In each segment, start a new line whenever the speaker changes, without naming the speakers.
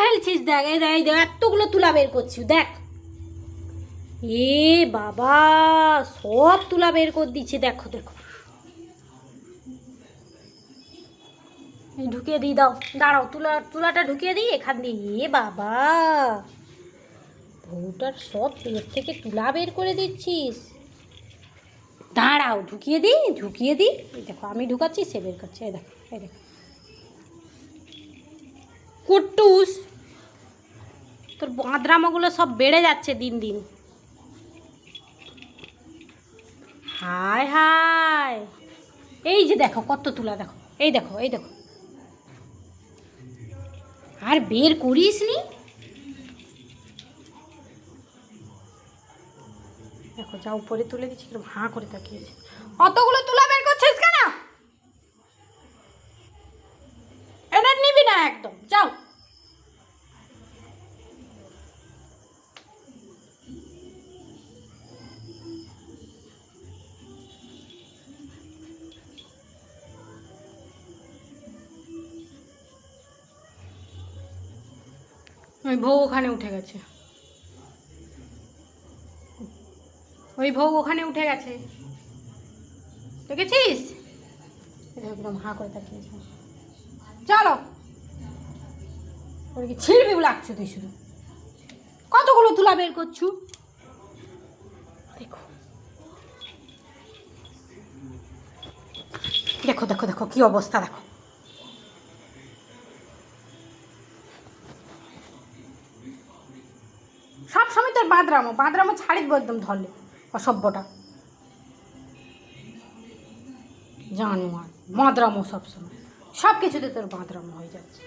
ফেলছিস দেখ, এই দেখ এতগুলো তুলা বের করছি, দেখ। এ বাবা, সব তুলা বের করে দিচ্ছি দেখো দেখো। ঢুকিয়ে দিই, দাও, দাঁড়াও, তুলা, তুলাটা ঢুকিয়ে দিই এখান দিয়ে। এ বাবা, বউটার সব পেট থেকে তুলা বের করে দিচ্ছিস। দাঁড়াও, ঢুকিয়ে দিই ঢুকিয়ে দিই। দেখো, আমি ঢুকাচ্ছি, সে বের করছে, এই দেখো এই দেখো। কুট্টুস। তোর বাঁদরামাগুলো সব বেড়ে যাচ্ছে দিন দিন। হায় হায়। এই যে দেখো, কত তুলা দেখো। এই দেখো এই দেখো। আর বের করিস নি? দেখো, যা উপরে তুলে দিচ্ছি কীরকম হাঁ করে তাকিয়েছে। অতগুলো তুলা বের করছিস কেন? এটা নিবি না একদম। ওই বউ ওখানে উঠে গেছে। ওই বউ ওখানে উঠে গেছে। দেখেছিস? একদম হাঁ করে তাকিয়েছে চলো। ওর কি ছিঁড়বি লাগছো তুই শুধু? কতগুলো তুলা বের করছু? দেখো। দেখো দেখো দেখো, কি অবস্থা দেখো। সব সময় তোর বাঁদরামো বাঁদরামো ছাড়ি দেবো একদম ধরলে অসভ্যটা। জানোয়ার বাঁদরামো সবসময় সব কিছুতে তোর বাঁদরামো হয়ে যাচ্ছে।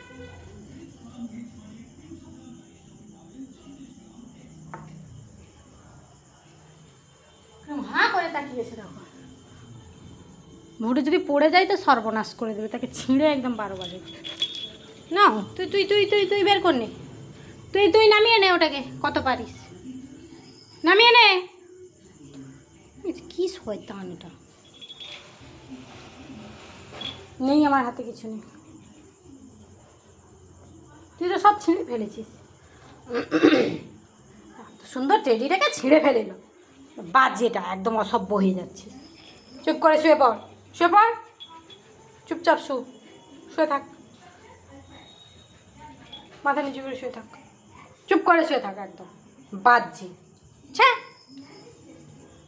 কিরম হাঁ করে তাকিয়েছে দেখো। ভোটে যদি পড়ে যায় তো সর্বনাশ করে দেবে তাকে ছিঁড়ে একদম বারো বাজে। না তুই তুই তুই তুই তুই বের কর নে। তুই তুই নামিয়ে নে ওটাকে, কত পারিস? নামিয়ে নে। কি শয়তান এটা। নেই আমার হাতে কিছু নেই। তুই তো সব ছিঁড়ে ফেলেছিস। এত সুন্দর টেডিটাকে ছিঁড়ে ফেলিল। বাজেটা, একদম অসভ্য হয়ে যাচ্ছে। চুপ করে শুয়ে পড় শুয়ে পড়। চুপচাপ শু, শুয়ে থাক। মাথা নিচু করে শুয়ে থাক। চুপ করে শুয়ে থাক একদম। বাদ বাজছে ছ্যা